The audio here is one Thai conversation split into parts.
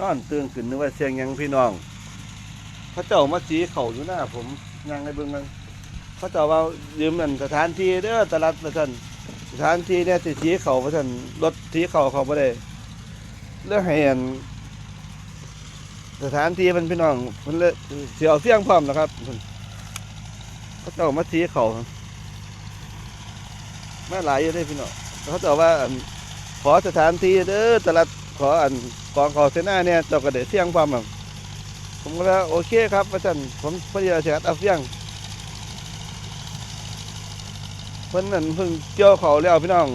นอนตื่นขึ้นนึกว่าเสียงยังพี่น้องพระเจ้ามาสีเข่าอยู่หน้าผมยังในเบื้องนั้นพระเจ้าว่ายืมนั่นสถานที่เด้อตลาดพระท่านสถานที่เนี่ยสิสีเข่าพระท่านรถสีเข่าเขาไม่ได้เรื่องให้อันสถานที่มันพี่น้องมันเลยเสียวเสียงพร้อมนะครับพระเจ้ามาสีเข่ามาหลายอยู่เด้พี่น้องเขาเจ้าว่าขอสถานที่เด้อตลาดขออัน กองเขาเสนาเนี่ยเจ้าก็ได้เสียงความแบบผมก็แล้วโอเคครับอาจารย์ผมพอดีเสียอับเสียงเพิ่นนั่นเพิ่งเกี่ยวเขาแล้วพี่น้อง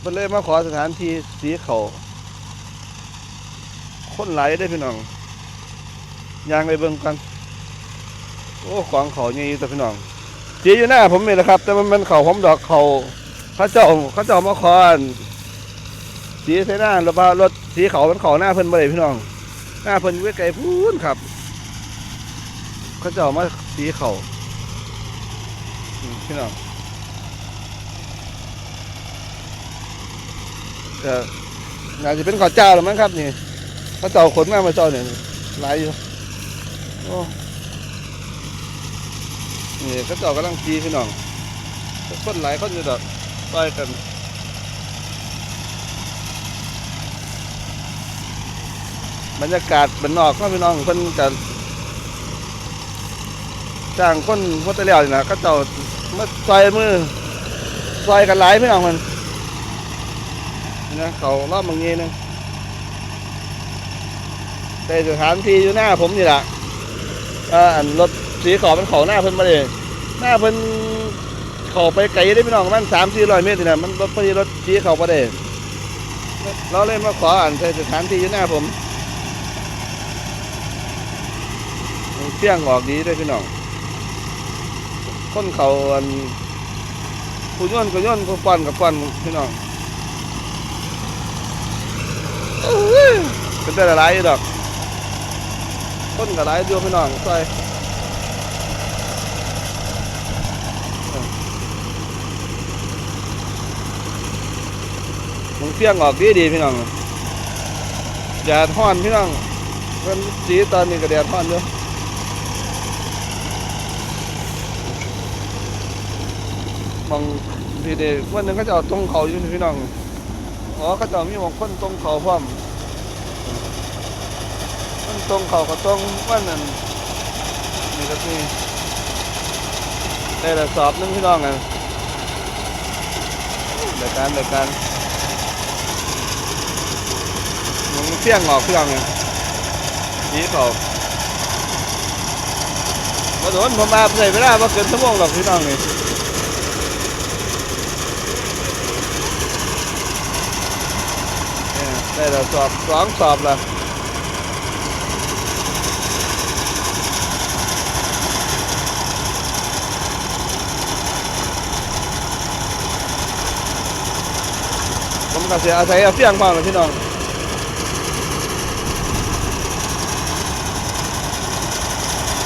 เพิ่นเลยมาขอสถานที่สีเขาคนหลายได้พี่น้องยางไปเบิ่งกันโอ้ของเขาใหญ่อยู่แต่พี่น้องเสีอยู่หน้าผมนี่แหละครับ แต่มันมันเขาผมดอกเขาเขาเจ้าเขาเจ้ามาขอน สีใส่หน้ารถว่ารถสีเขามันเขาหน้าเพิ่นบ่ได้พี่น้อง หน้าเพิ่นอยู่ไกลๆพูนครับ เขาจะเอามาสีเขาพี่น้องเออน่าจะเป็นข้าวเจ้าหรือมั้งครับนี่เขาเจ้าขนมามื่อเจ้าเนี่ยหลายอยู่โอ้นี่เขาเจ้ากำลังสีพี่น้องคนหลายคนอยู่ดอกต่อยกัน บรรยากาศบ้านนอกเนาะพี่น้องเพิ่นจะจ้างคนพุทธเลี้ยวนี่นะก็เจ้ามาซอยมือซอยกันหลายพี่น้องมันนะเขารอบบางงี้นึงแต่สถานที่อยู่หน้าผมนี่แหละอันรถสีขาวมันเขาหน้าเพิ่นมาเลยหน้าเพิ่นเขาไปไกลได้พี่น้องมันสามสี่ร้อยเมตรนี่นะมันรถพอดีรถสีเขาไปได้เราเลยมาขออ่านสถานที่อยู่หน้าผม เสียงออกดีด้วยพี่น้องคนเขาอันผู้ย่นก็ย่นผู้ป้นกับป้นพี่น้องเป็นแต่ละลายอยู่ดอกคนกับหลายอยู่พี่น้องซอยมึงเสียงออกดีดีพี่น้องแดดฮ้อนพี่น้องเพิ่นสีตอนนี้ก็แดดฮ้อนอยู่ มองพี่เดวันหนึงเขาจะเอาตรงเขาอยู่นี่พี่น้องอ๋อเขาจะมีหมองคนตรงเขาพร้อมคนตรงเขาก็ตรงวันนั้นนี่ก็มีได้ละสอบนึงพี่น้องอะเดี๋ยวกันเดี๋ยวกันมึงเสี่ยงออกพี่น้องไงนี่เขามาโดนผมมาใส่เวลามาเกินชั่วโมงหรอกพี่น้องนี่เนี่ย ได้แล้วสอบสองสอบละผมก็เสียอาศัยเอาเสียงบ้างนะพี่น้อง